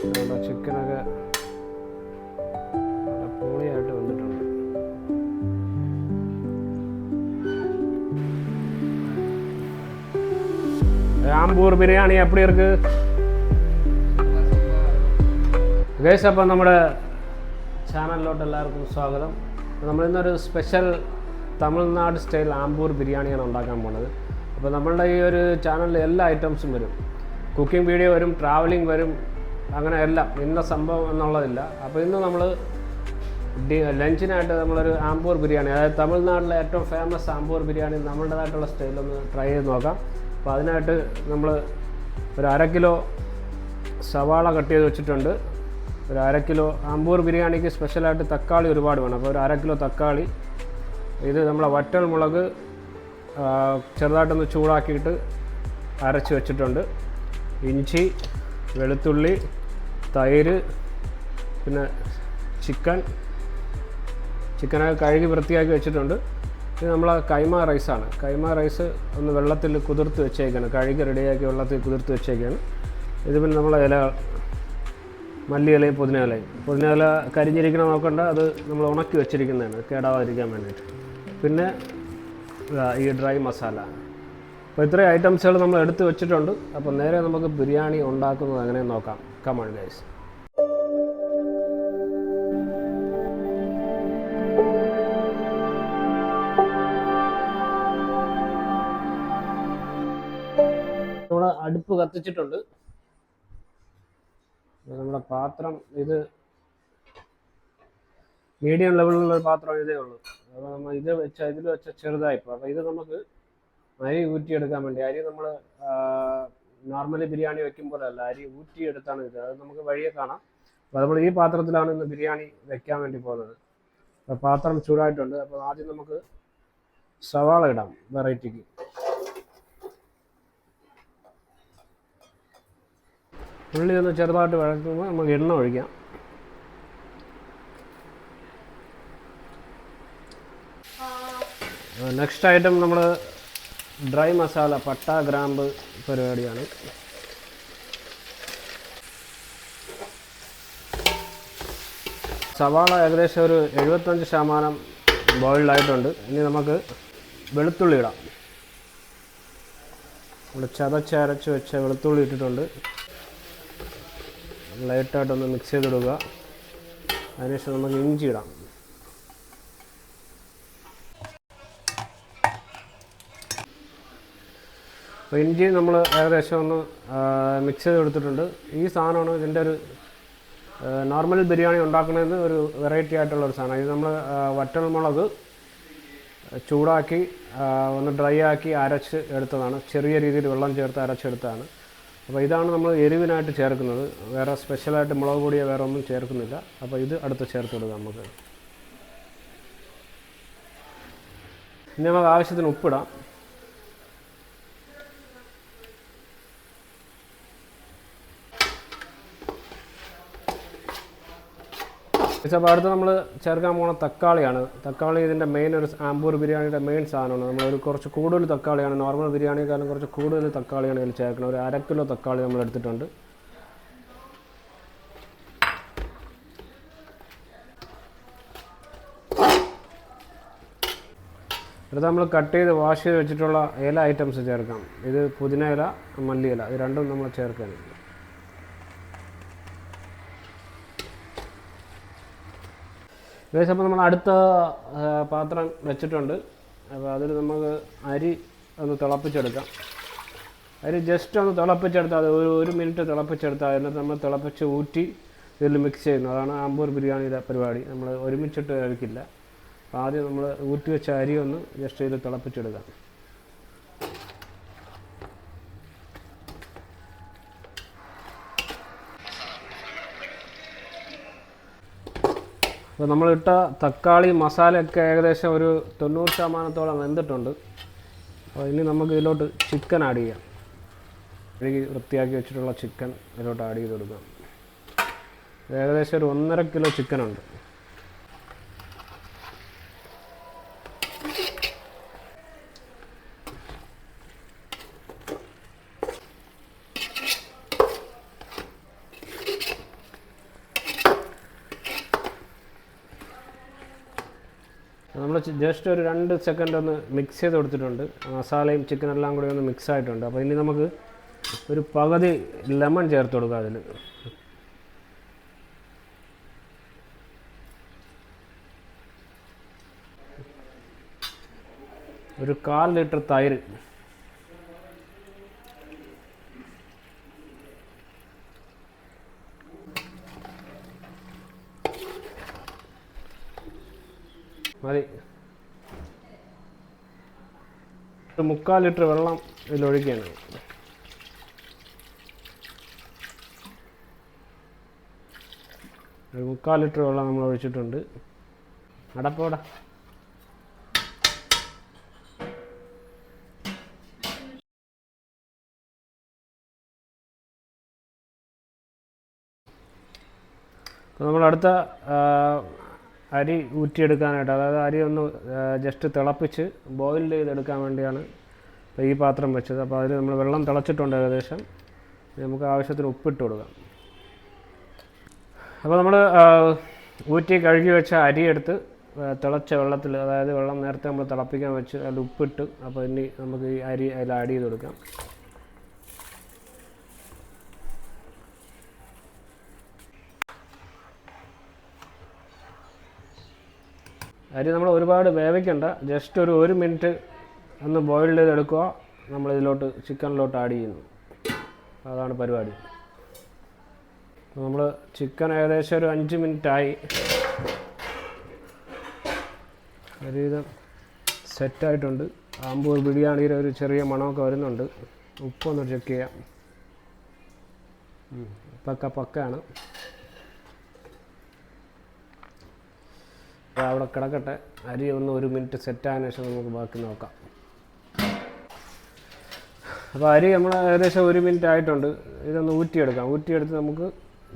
ചിക്കനൊക്കെ നല്ല പൊളിയായിട്ട് വന്നിട്ടുണ്ട്. ആമ്പൂർ ബിരിയാണി എപ്പടി ഇருக்கு ഗൈസ് അപ്പം നമ്മുടെ ചാനലിലോട്ട് എല്ലാവർക്കും സ്വാഗതം. നമ്മളിന്നൊരു സ്പെഷ്യൽ തമിഴ്നാട് സ്റ്റൈൽ ആമ്പൂർ ബിരിയാണിയാണ് ഉണ്ടാക്കാൻ പോണത്. അപ്പോൾ നമ്മളുടെ ഈ ഒരു ചാനലിൽ എല്ലാ ഐറ്റംസും വരും. കുക്കിംഗ് വീഡിയോ വരും ട്രാവലിംഗ് വരും അങ്ങനെ എല്ലാം ഇന്ന സംഭവം എന്നുള്ളതില്ല. അപ്പോൾ ഇന്ന് നമ്മൾ ലഞ്ചിനായിട്ട് നമ്മളൊരു ആംബൂർ ബിരിയാണി അതായത് തമിഴ്നാട്ടിലെ ഏറ്റവും ഫേമസ് ആംബൂർ ബിരിയാണി നമ്മളുടേതായിട്ടുള്ള സ്റ്റൈലൊന്ന് ട്രൈ ചെയ്ത് നോക്കാം. അപ്പോൾ അതിനായിട്ട് നമ്മൾ ഒരു അര കിലോ സവാള കട്ട് ചെയ്ത് വെച്ചിട്ടുണ്ട്. ഒരു അര കിലോ ആമ്പൂർ ബിരിയാണിക്ക് സ്പെഷ്യലായിട്ട് തക്കാളി ഒരുപാട് വേണം. അപ്പോൾ ഒരു അര കിലോ തക്കാളി ഇത് നമ്മളെ വറ്റൽ മുളക് ചെറുതായിട്ടൊന്ന് ചൂടാക്കിയിട്ട് അരച്ച് വെച്ചിട്ടുണ്ട്. ഇഞ്ചി വെളുത്തുള്ളി തൈര് പിന്നെ ചിക്കൻ ചിക്കനൊക്കെ കഴുകി വൃത്തിയാക്കി വെച്ചിട്ടുണ്ട്. ഇത് നമ്മൾ കൈമ റൈസാണ്. കൈമ റൈസ് ഒന്ന് വെള്ളത്തിൽ കുതിർത്ത് വെച്ചേക്കാണ്. കഴുകി റെഡിയാക്കി വെള്ളത്തിൽ കുതിർത്ത് വെച്ചേക്കാണ്. ഇത് പിന്നെ നമ്മൾ ഇല മല്ലി ഇലയും പുതിന ഇലയും പുതിന ഇല കരിഞ്ഞിരിക്കണം നോക്കണ്ട അത് നമ്മൾ ഉണക്കി വെച്ചിരിക്കുന്നതാണ്. കേടാവാതിരിക്കാൻ വേണ്ടിയിട്ട്. പിന്നെ ഈ ഡ്രൈ മസാല. അപ്പോൾ ഇത്രയും ഐറ്റംസുകൾ നമ്മൾ എടുത്ത് വെച്ചിട്ടുണ്ട്. അപ്പോൾ നേരെ നമുക്ക് ബിരിയാണി ഉണ്ടാക്കുന്നത് അങ്ങനെ നോക്കാം. കമൺ ഗൈസ് നമ്മൾ അടുപ്പ് കത്തിച്ചിട്ടുണ്ട്. നമ്മുടെ പാത്രം ഇത് മീഡിയം ലെവലിലുള്ള പാത്രം ഇതേ ഉള്ളൂ. അപ്പോൾ നമ്മൾ ഇത് വെച്ച ഇതിൽ വെച്ച ചെറുതായിപ്പോൾ അപ്പോൾ ഇത് നമുക്ക് അരി ഊറ്റിയെടുക്കാൻ വേണ്ടി അരി നമ്മൾ നോർമലി ബിരിയാണി വെക്കുമ്പോഴല്ല അരി ഊറ്റിയെടുത്താണ് ഇത് അത് നമുക്ക് വഴിയെ കാണാം. അപ്പോൾ നമ്മൾ ഈ പാത്രത്തിലാണ് ഇന്ന് ബിരിയാണി വെക്കാൻ വേണ്ടി പോകുന്നത്. അപ്പോൾ പാത്രം ചൂടായിട്ടുണ്ട്. അപ്പോൾ ആദ്യം നമുക്ക് സവാള ഇടാം വെറൈറ്റിക്ക്. ഉള്ളി ഒന്ന് ചെറുതായിട്ട് വഴക്കുമ്പോൾ നമുക്ക് എണ്ണ ഒഴിക്കാം. നെക്സ്റ്റ് ഐറ്റം നമ്മൾ ഡ്രൈ മസാല പട്ട ഗ്രാമ്പ് പരിപാടിയാണ്. സവാള ഏകദേശം ഒരു എഴുപത്തഞ്ച് ശതമാനം ബോയിൽഡായിട്ടുണ്ട്. ഇനി നമുക്ക് വെളുത്തുള്ളി ഇടാം. നമ്മൾ ചതച്ചരച്ച് വെച്ച വെളുത്തുള്ളി ഇട്ടിട്ടുണ്ട്. ലൈറ്റായിട്ടൊന്ന് മിക്സ് ചെയ്തിടുക. അതിനുശേഷം നമുക്ക് ഇഞ്ചി ഇടാം. അപ്പോൾ ഇഞ്ചി നമ്മൾ ഏകദേശം ഒന്ന് മിക്സ് ചെയ്ത് എടുത്തിട്ടുണ്ട് ഈ സാധനമാണ് ഇതിന്റെ ഒരു നോർമൽ ബിരിയാണി ഉണ്ടാക്കുന്നതിന് ഒരു വെറൈറ്റി ആയിട്ടുള്ള ഒരു സാധനം. ഇത് നമ്മൾ വറ്റൽ മുളക് ചൂടാക്കി ഒന്ന് ഡ്രൈ ആക്കി അരച്ച് എടുത്തതാണ്. ചെറിയ രീതിയിൽ വെള്ളം ചേർത്ത് അരച്ചെടുത്തതാണ് അപ്പോൾ ഇതാണ് നമ്മൾ എരിവിനായിട്ട് ചേർക്കുന്നത്. വേറെ സ്പെഷ്യലായിട്ട് മുളക് പൊടിയോ വേറെ ഒന്നും ചേർക്കുന്നില്ല. അപ്പോൾ ഇത് അടുത്ത് ചേർത്ത് കൊടുക്കാം നമുക്ക്. ഇനി നമുക്ക് ആവശ്യത്തിന് ഉപ്പിടാം. അപ്പോൾ അടുത്ത് നമ്മൾ ചേർക്കാൻ പോകുന്ന തക്കാളിയാണ്. തക്കാളി ഇതിന്റെ മെയിൻ ഒരു ആമ്പൂർ ബിരിയാണിയുടെ മെയിൻ സാധനമാണ്. നമ്മൾ ഒരു കുറച്ച് കൂടുതൽ തക്കാളിയാണ് നോർമൽ ബിരിയാണിയെക്കാളും കുറച്ച് കൂടുതൽ തക്കാളിയാണ് ഇതിൽ ചേർക്കുന്നത് ഒരു അര കിലോ തക്കാളി നമ്മൾ എടുത്തിട്ടുണ്ട്. അടുത്ത് നമ്മൾ കട്ട് ചെയ്ത് വാഷ് ചെയ്ത് വെച്ചിട്ടുള്ള ഇല ഐറ്റംസ് ചേർക്കാം. ഇത് പുതിന ഇല മല്ലി ഇല. ഇത് രണ്ടും നമ്മൾ ചേർക്കാൻ ഏകദേശം നമ്മൾ അടുത്ത പാത്രം വെച്ചിട്ടുണ്ട്. അപ്പോൾ അതിൽ നമുക്ക് അരി ഒന്ന് തിളപ്പിച്ചെടുക്കാം. അരി ജസ്റ്റ് ഒന്ന് തിളപ്പിച്ചെടുത്താൽ ഒരു ഒരു മിനിറ്റ് തിളപ്പിച്ചെടുത്താൽ എന്നിട്ട് നമ്മൾ തിളപ്പിച്ച് ഊറ്റി ഇതിൽ മിക്സ് ചെയ്യുന്നു. അതാണ് ആമ്പൂർ ബിരിയാണിയുടെ പരിപാടി. നമ്മൾ ഒരുമിച്ചിട്ട് കഴിക്കില്ല. ആദ്യം നമ്മൾ ഊറ്റി വെച്ച അരി ഒന്ന് ജസ്റ്റ് ഇതിൽ തിളപ്പിച്ചെടുക്കാം. അപ്പോൾ നമ്മളിട്ട തക്കാളി മസാലയൊക്കെ ഏകദേശം ഒരു തൊണ്ണൂറ് ശതമാനത്തോളം വെന്തിട്ടുണ്ട്. അപ്പോൾ ഇനി നമുക്ക് ഇതിലോട്ട് ചിക്കൻ ആഡ് ചെയ്യാം. കഴുകി വൃത്തിയാക്കി വെച്ചിട്ടുള്ള ചിക്കൻ ഇതിലോട്ട് ആഡ് ചെയ്ത് കൊടുക്കാം. ഏകദേശം ഒരു ഒന്നര കിലോ ചിക്കൻ നമ്മൾ ജസ്റ്റ് ഒരു രണ്ട് സെക്കൻഡ് ഒന്ന് മിക്സ് ചെയ്ത് കൊടുത്തിട്ടുണ്ട്. മസാലയും ചിക്കൻ എല്ലാം കൂടി ഒന്ന് മിക്സ് ആയിട്ടുണ്ട്. അപ്പോൾ ഇനി നമുക്ക് ഒരു പകുതി ലെമൺ ചേർത്ത് കൊടുക്കുക അതിൽ ഒരു കാൽ ലിറ്റർ തൈര്. മതി. ഒരു മുക്കാൽ ലിറ്റർ വെള്ളം ഇതിലൊഴിക്കുകയാണ്. ഒരു മുക്കാൽ ലിറ്റർ വെള്ളം നമ്മൾ ഒഴിച്ചിട്ടുണ്ട്. അടപ്പോട. നമ്മൾ അടുത്ത അരി ഊറ്റിയെടുക്കാനായിട്ട് അതായത് അരി ഒന്ന് ജസ്റ്റ് തിളപ്പിച്ച് ബോയിൽ ചെയ്തെടുക്കാൻ വേണ്ടിയാണ് ഇപ്പോൾ ഈ പാത്രം വെച്ചത്. അപ്പോൾ അതിൽ നമ്മൾ വെള്ളം തിളച്ചിട്ടുണ്ട് ഏകദേശം. നമുക്ക് ആവശ്യത്തിന് ഉപ്പിട്ട് കൊടുക്കാം. അപ്പോൾ നമ്മൾ ഊറ്റി കഴുകി വെച്ച അരിയെടുത്ത് തിളച്ച വെള്ളത്തിൽ അതായത് വെള്ളം നേരത്തെ നമ്മൾ തിളപ്പിക്കാൻ വെച്ച് അതിൽ ഉപ്പിട്ട് അപ്പോൾ ഇനി നമുക്ക് ഈ അരി അതിൽ ആഡ് ചെയ്ത് കൊടുക്കാം. അരി നമ്മൾ ഒരുപാട് വേവിക്കണ്ട. ജസ്റ്റ് ഒരു ഒരു മിനിറ്റ് ഒന്ന് ബോയിൽ ചെയ്തെടുക്കുക. നമ്മൾ ഇതിലോട്ട് ചിക്കനിലോട്ട് ആഡ് ചെയ്യുന്നു. അതാണ് പരിപാടി. നമ്മൾ ചിക്കൻ ഏകദേശം ഒരു അഞ്ച് മിനിറ്റായി ഒരുവിധം സെറ്റായിട്ടുണ്ട് ആമ്പൂർ ബിരിയാണിയുടെ ഒരു ചെറിയ മണമൊക്കെ വരുന്നുണ്ട്. ഉപ്പൊന്ന് ചെക്ക് ചെയ്യാം. പക്ക പക്കയാണ് അത് അവിടെ കിടക്കട്ടെ. അരി ഒന്ന് ഒരു മിനിറ്റ് സെറ്റായതിനു ശേഷം നമുക്ക് ബാക്കി നോക്കാം. അപ്പോൾ അരി നമ്മൾ ഏകദേശം ഒരു മിനിറ്റ് ആയിട്ടുണ്ട്. ഇതൊന്ന് ഊറ്റിയെടുക്കാം. ഊറ്റിയെടുത്ത് നമുക്ക്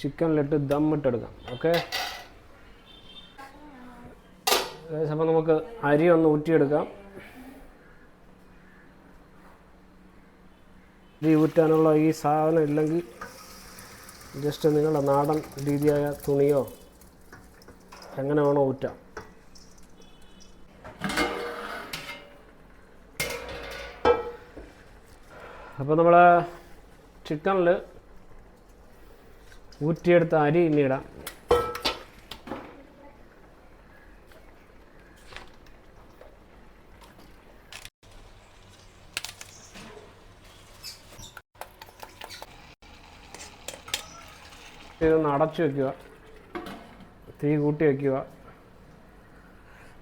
ചിക്കനിലിട്ട് ദമ്മിട്ടെടുക്കാം ഓക്കെ? ഏകദേശം അപ്പോൾ നമുക്ക് അരി ഒന്ന് ഊറ്റിയെടുക്കാം. അരി ഊറ്റാനുള്ള ഈ സാധനം ഇല്ലെങ്കിൽ ജസ്റ്റ് നിങ്ങളുടെ നാടൻ രീതിയായ തുണിയോ എങ്ങനെ വേണോ ഊറ്റാം. അപ്പോൾ നമ്മൾ ചിക്കനിൽ ഊറ്റിയെടുത്ത അരി ഇനി ഇടാം. ഇതൊന്ന് അടച്ചു വെക്കുക. തീ കൂട്ടി വയ്ക്കുക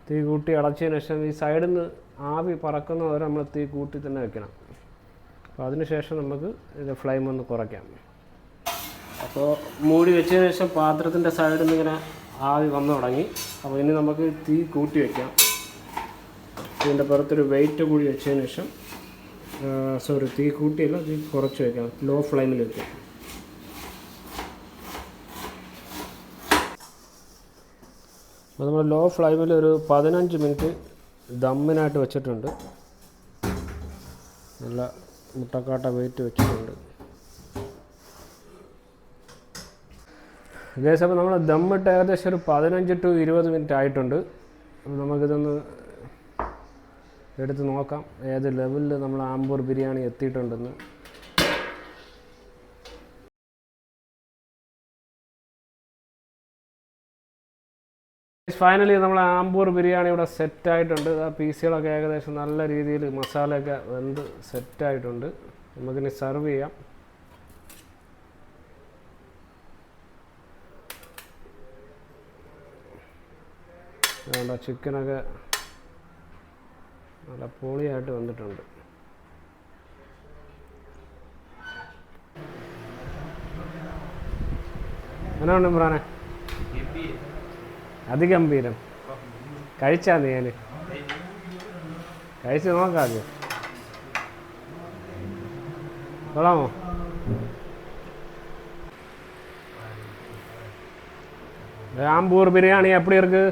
തീ കൂട്ടി അടച്ചതിന് ശേഷം ഈ സൈഡിൽ നിന്ന് ആവി പറക്കുന്ന വരെ നമ്മൾ തീ കൂട്ടി തന്നെ വെക്കണം. അപ്പോൾ അതിനുശേഷം നമുക്ക് ഇത് ഫ്ലെയിം ഒന്ന് കുറയ്ക്കാം. അപ്പോൾ മൂടി വെച്ചതിന് ശേഷം പാത്രത്തിന്റെ സൈഡിൽ നിന്ന് ഇങ്ങനെ ആവി വന്നു തുടങ്ങി. അപ്പോൾ ഇനി നമുക്ക് തീ കൂട്ടി വയ്ക്കാം ഇതിന്റെ പുറത്തൊരു വെയിറ്റ് കൂടി വെച്ചതിന് ശേഷം സോറി തീ കൂട്ടിയല്ല തീ കുറച്ച് വയ്ക്കാം ലോ ഫ്ലെയിമിൽ വയ്ക്കാം അപ്പോൾ നമ്മൾ ലോ ഫ്ലെയിമിൽ ഒരു പതിനഞ്ച് മിനിറ്റ് ദമ്മിനായിട്ട് വെച്ചിട്ടുണ്ട്. നല്ല മുട്ടക്കാട്ട വെയിറ്റ് വെച്ചിട്ടുണ്ട്. അതേസമയം നമ്മൾ ദമ്മിട്ട് ഏകദേശം ഒരു പതിനഞ്ച് ടു ഇരുപത് മിനിറ്റ് ആയിട്ടുണ്ട്. അപ്പോൾ നമുക്കിതൊന്ന് എടുത്ത് നോക്കാം. ഏത് ലെവലിൽ നമ്മൾ ആമ്പൂർ ബിരിയാണി എത്തിയിട്ടുണ്ടെന്ന്. ഫൈനലി നമ്മൾ ആംബൂർ ബിരിയാണി ഇവിടെ സെറ്റായിട്ടുണ്ട് ആ പീസുകളൊക്കെ ഏകദേശം നല്ല രീതിയിൽ മസാലയൊക്കെ വെന്ത് സെറ്റായിട്ടുണ്ട് നമുക്കിനി സെർവ് ചെയ്യാം. വേണ്ട ചിക്കനൊക്കെ നല്ല പൊളിയായിട്ട് വന്നിട്ടുണ്ട് എന്നാ ഉണ്ട് ഇമ്രാനെ? അതിഗംഭീരം കഴിച്ചാ നീ ഞാൻ കഴിച്ച് നോക്കാം ആദ്യം കൊള്ളാമോ ஆம்பூர் பிரியாணி எப்படி இருக்கு